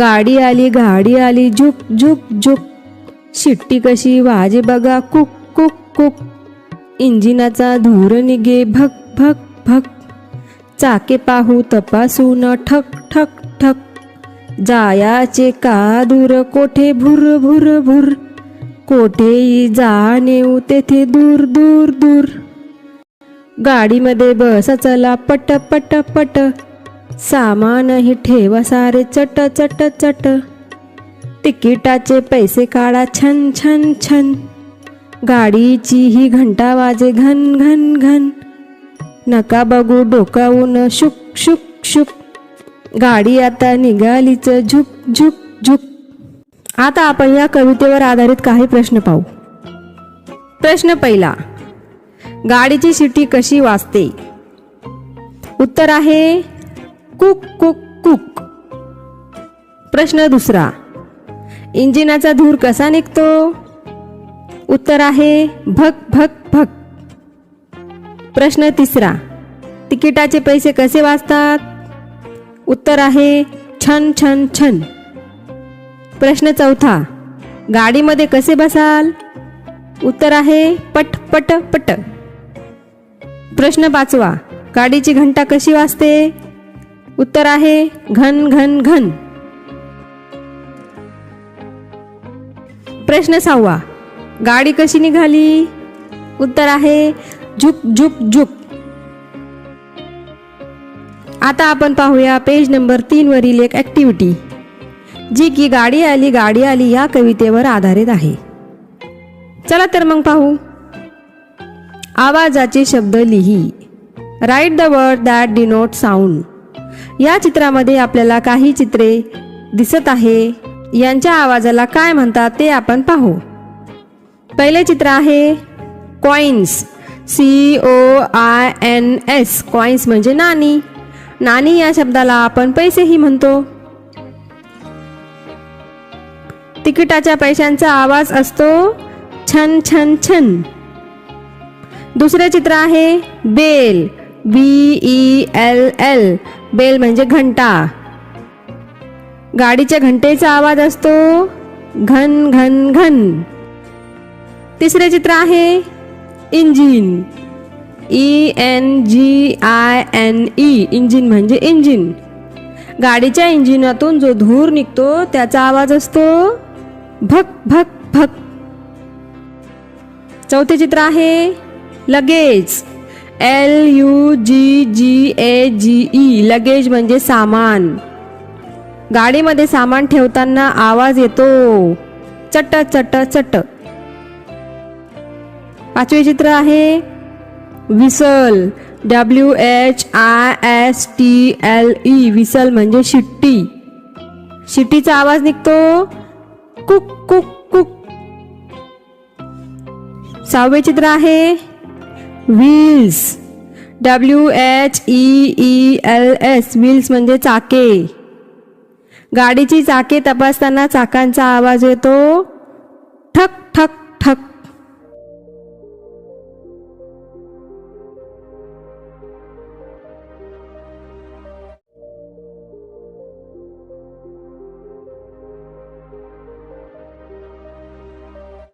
गाडी आली गाडी आली झुक झुक झुक. शिट्टी कशी वाजे बघा कुक कुक कुक. इंजिनाचा धूर निघे भक भक भक. चाके पाहू तपासून ठक ठक ठक. जायाचे का दूर कोठे भुर भुर भुर. कोठेही जा नेऊ तेथे दूर दूर दूर. गाडीमध्ये बस चला पट पट पट. सामानही ठेवा सारे चट चट चट. तिकिटाचे पैसे काढा छन छन छन. गाडीची ही घंटा वाजे घन घन घन. नका बघू डोकावून शुक शुक शुक. गाडी आता निघालीच झुक झुक झुक. आता आपण या कवितेवर आधारित काही प्रश्न पाहू. प्रश्न पहिला गाडीची शिटी कशी वाजते? उत्तर आहे कुक कुक कुक. प्रश्न दुसरा. इंजिनाचा धूर कसा निघतो? उत्तर आहे भक भक भक. प्रश्न तिसरा. तिकिटाचे पैसे कसे वाचतात? उत्तर आहे छन छन छन. प्रश्न चौथा. गाडीमध्ये कसे बसाल? उत्तर आहे पट पट पट. प्रश्न पाचवा. गाडीची घंटा कशी वाजते? उत्तर आहे घन घन घन. प्रश्न सहावा. गाडी कशी निघाली? उत्तर आहे झुक झुक झुक. आता आपण पाहूया पेज नंबर तीन वरील एक ॲक्टिव्हिटी जी की गाडी आली गाडी आली या कवितेवर आधारित आहे. चला तर मग पाहू. आवाजाचे शब्द लिही. Write the word that denote sound या चित्रामध्ये आपल्याला काही चित्रे दिसत आहे. यांच्या आवाजाला काय म्हणतात ते आपण पाहू. पहिले चित्र आहे coins. C O I N S coins म्हणजे नाणी. नाणी या शब्दाला आपण पैसेही म्हणतो. तिकिटाच्या पैशांचा आवाज असतो. छन छन छन. दुसरे चित्र आहे bell. B E L L bell म्हणजे घंटा. गाडीच्या घंटेचा आवाज असतो घन घन घन. तिसरे चित्र आहे engine. E N G I N E engine म्हणजे इंजिन. गाडीच्या इंजिनातून जो धूर निघतो त्याचा आवाज असतो भक भक भक. चौथे चित्र आहे luggage L U G G A G E luggage म्हणजे सामान. गाडीमध्ये सामान ठेवताना आवाज येतो. चट चट चट. पाचवे चित्र आहे. Whistle. W H I S T L E whistle म्हणजे शिट्टी. शिट्टीचा आवाज निघतो. कुक कुक कुक. सहावे चित्र आहे. Wheels W H E E L S wheels म्हणजे चाके. गाडीची चाके तपासताना चाकांचा आवाज येतो. ठक.